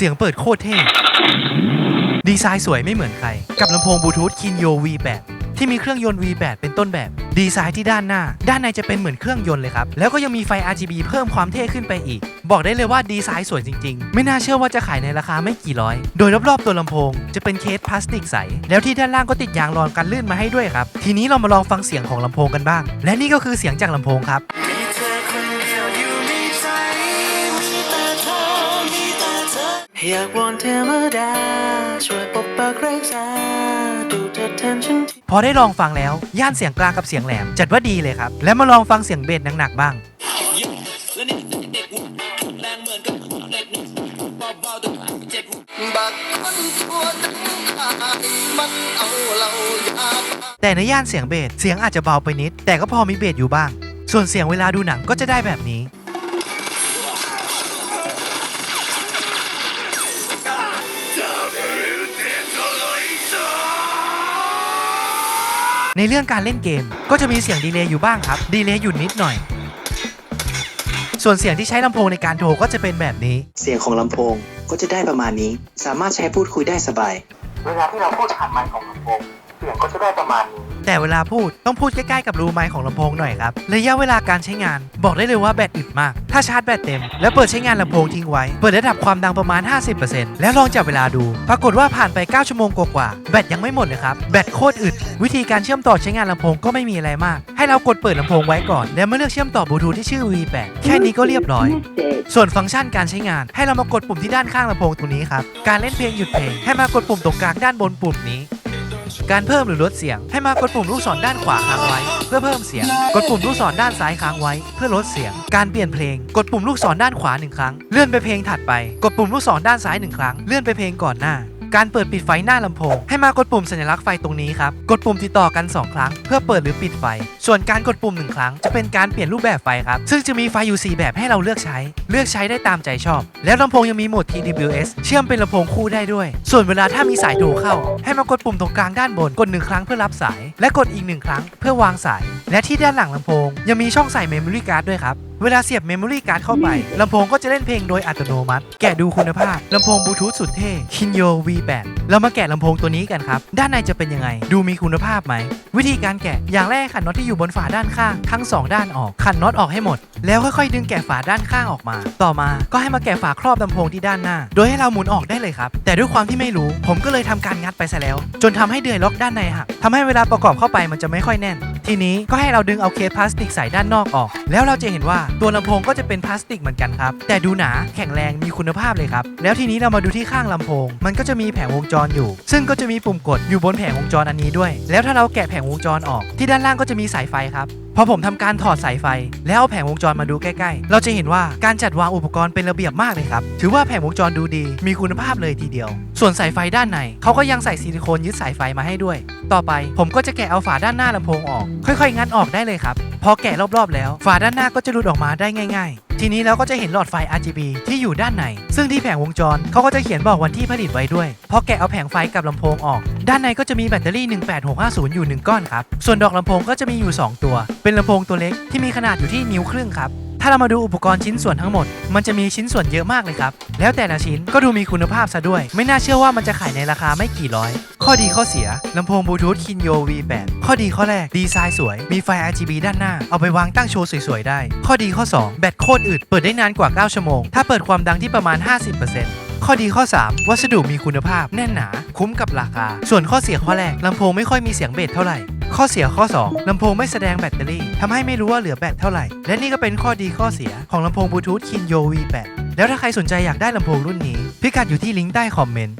เสียงเปิดโคตรเท่ ดีไซน์สวยไม่เหมือนใคร กับลำโพงบลูทูธ Kinyo V8 ที่มีเครื่องยนต์ V8 เป็นต้นแบบ ดีไซน์ที่ด้านหน้า ด้านในจะเป็นเหมือนเครื่องยนต์เลยครับ แล้วก็ยังมีไฟ RGB เพิ่มความเท่ขึ้นไปอีก บอกได้เลยว่าดีไซน์สวยจริง ๆ ไม่น่าเชื่อว่าจะขายในราคาไม่กี่ร้อย โดยรอบๆตัวลำโพง จะเป็นเคสพลาสติกใส แล้วที่ด้านล่างก็ติดยางรองกันลื่นมาให้ด้วยครับ ทีนี้เรามาลองฟังเสียงของลำโพงกันบ้าง และนี่ก็คือเสียงจากลำโพงครับ อยากวอนเทวดาช่วยปกปักรักษาดูเธอแทนฉันทีพอได้ลองฟังแล้วย่านเสียงกลางกับเสียงแหลม จัดว่าดีเลยครับ แล้วมาลองฟังเสียงเบสหนักๆบ้าง บักคนตัวตั้งขายมันเอาเรายาปแต่ในย่านเสียงเบสเสียงอาจจะเบาไปนิด แต่ก็พอมีเบสอยู่บ้าง ส่วนเสียงเวลาดูหนังก็จะได้แบบนี้ ในเรื่องการเล่นเกมก็จะมีเสียงดีเลย์อยู่บ้างครับดีเลย์อยู่นิดหน่อย ส่วนเสียงที่ใช้ลำโพงในการโทรก็จะเป็นแบบนี้ เสียงของลำโพงก็จะได้ประมาณนี้ สามารถใช้พูดคุยได้สบาย เวลาที่เราพูดผ่านไมค์ของลำโพงเสียงก็จะได้ประมาณนี้ แต่เวลาพูดต้องพูดใกล้ๆกับรูไมค์ของลำโพงหน่อยครับ ระยะเวลาการใช้งาน บอกได้เลยว่าแบตอึดมาก ถ้าชาร์จแบตเต็ม แล้วเปิดใช้งานลำโพงทิ้งไว้ เปิดระดับความดังประมาณ 50%แล้วลองจับเวลาดู ปรากฏว่าผ่านไป 9 ชั่วโมงกว่าๆแบตยังไม่หมดเลยครับ แบตโคตรอึด วิธีการเชื่อมต่อใช้งานลำโพงก็ไม่มีอะไรมาก ให้เรากดเปิดลำโพงไว้ก่อน แล้วมาเลือกเชื่อมต่อบลูทูธที่ชื่อ V8 แค่นี้ก็เรียบร้อย ส่วนฟังก์ชันการใช้งาน ให้เรามากดปุ่มที่ด้านข้างลำโพงตรงนี้ครับ การเล่นเพลงหยุดเพลงให้มากดปุ่มตรงกลางด้านบนปุ่มนี้ การเพิ่มหรือลดเสียง ให้มากดปุ่มลูกศรด้านขวาค้างไว้ เพื่อเพิ่มเสียง กดปุ่มลูกศรด้านซ้ายค้างไว้ เพื่อลดเสียง การเปลี่ยนเพลง กดปุ่มลูกศรด้านขวาหนึ่งครั้ง เลื่อนไปเพลงถัดไป กดปุ่มลูกศรด้านซ้ายหนึ่งครั้ง เลื่อนไปเพลงก่อนหน้า การเปิดปิดไฟหน้าลำโพง ให้มากดปุ่มสัญลักษณ์ไฟตรงนี้ครับ กดปุ่มติดต่อกัน 2 ครั้ง เพื่อเปิดหรือปิดไฟ ส่วนการกดปุ่ม 1 ครั้ง จะเป็นการเปลี่ยนรูปแบบไฟครับ ซึ่งจะมีไฟอยู่ 4 แบบให้เราเลือกใช้ เลือกใช้ได้ตามใจชอบ แล้วลำโพงยังมีโหมด TWS เชื่อมเป็นลำโพงคู่ได้ด้วย ส่วนเวลาถ้ามีสายโทรเข้า ให้มากดปุ่มตรงกลางด้านบน กด 1 ครั้งเพื่อรับสาย และกดอีก 1 ครั้ง เพื่อวางสาย และที่ด้านหลังลำโพง ยังมีช่องใส่เมมโมรี่การ์ดด้วยครับ เวลาเสียบเมมโมรี่การ์ดเข้าไปลำโพงก็จะเล่นเพลงโดยอัตโนมัติ แกะดูคุณภาพลำโพงบลูทูธสุดเท่ Kinyo V8 เรามาแกะลำโพงตัวนี้กันครับ ด้านในจะเป็นยังไง ดูมีคุณภาพไหม วิธีการแกะอย่างแรกขันน็อตที่อยู่บนฝาด้านข้างทั้งสองด้านออกขันน็อตออกให้หมดแล้วค่อยๆดึงแกะฝาด้านข้างออกมา ต่อมาก็ให้มาแกะฝาครอบลำโพงที่ด้านหน้า โดยให้เราหมุนออกได้เลยครับ แต่ด้วยความที่ไม่รู้ ผมก็เลยทำการงัดไปซะแล้ว จนทำให้เดือยล็อกด้านในหักทำให้เวลาประกอบเข้าไปมันจะไม่ค่อยแน่น ทีนี้ก็ให้เราดึงเอาเคสพลาสติกใส่ด้านนอกออก แล้วเราจะเห็นว่าตัวลำโพงก็จะเป็นพลาสติกเหมือนกันครับ แต่ดูหนาแข็งแรงมีคุณภาพเลยครับ แล้วทีนี้เรามาดูที่ข้างลำโพง มันก็จะมีแผงวงจรอยู่ ซึ่งก็จะมีปุ่มกดอยู่บนแผงวงจรอันนี้ด้วย แล้วถ้าเราแกะแผงวงจรออก ที่ด้านล่างก็จะมีสายไฟครับ พอผมทำการถอดสายไฟ แล้วเอาแผงวงจรมาดูใกล้ๆ เราจะเห็นว่าการจัดวางอุปกรณ์เป็นระเบียบมากเลยครับ ถือว่าแผงวงจรดูดี มีคุณภาพเลยทีเดียว ส่วนสายไฟด้านในเขาก็ยังใส่ซิลิโคนยึดสายไฟมาให้ด้วย ต่อไปผมก็จะแกะเอาฝาด้านหน้าลำโพงออก ค่อยๆ งัดออกได้เลยครับ พอแกะรอบๆ แล้ว ฝาด้านหน้าก็จะหลุดออกมาได้ง่าย ๆทีนี้เราก็จะเห็นหลอดไฟ RGB ที่อยู่ด้านใน ซึ่งที่แผงวงจรเขาก็จะเขียนบอกวันที่ผลิตไว้ด้วย พอแกะเอาแผงไฟกับลำโพงออก ด้านในก็จะมีแบตเตอรี่ 18650 อยู่ 1 ก้อนครับ ส่วนดอกลำโพงก็จะมีอยู่ 2 ตัว เป็นลำโพงตัวเล็กที่มีขนาดอยู่ที่นิ้วครึ่งครับถ้าเรามาดูอุปกรณ์ชิ้นส่วนทั้งหมด มันจะมีชิ้นส่วนเยอะมากเลยครับ แล้วแต่ละชิ้นก็ดูมีคุณภาพซะด้วย ไม่น่าเชื่อว่ามันจะขายในราคาไม่กี่ร้อย ข้อดีข้อเสีย ลำโพงบลูทูธ Kinyo V8 ข้อดีข้อแรก ดีไซน์สวย มีไฟ RGB ด้านหน้า เอาไปวางตั้งโชว์สวยๆได้ ข้อดีข้อ 2 แบตโคตรอึด เปิดได้นานกว่า 9 ชั่วโมง ถ้าเปิดความดังที่ประมาณ 50% ข้อดีข้อ 3 วัสดุมีคุณภาพแน่นหนา คุ้มกับราคา ส่วนข้อเสียข้อแรกลำโพงไม่ค่อยมีเสียงเบสเท่าไหร่ ข้อเสียข้อ 2ลำโพงไม่แสดงแบตเตอรี่ทำให้ไม่รู้ว่าเหลือแบตเท่าไหร่ และนี่ก็เป็นข้อดีข้อเสียของลำโพงบลูทูธคินโย V8 แล้วถ้าใครสนใจอยากได้ลำโพงรุ่นนี้ พิกัดอยู่ที่ลิงก์ใต้คอมเมนต์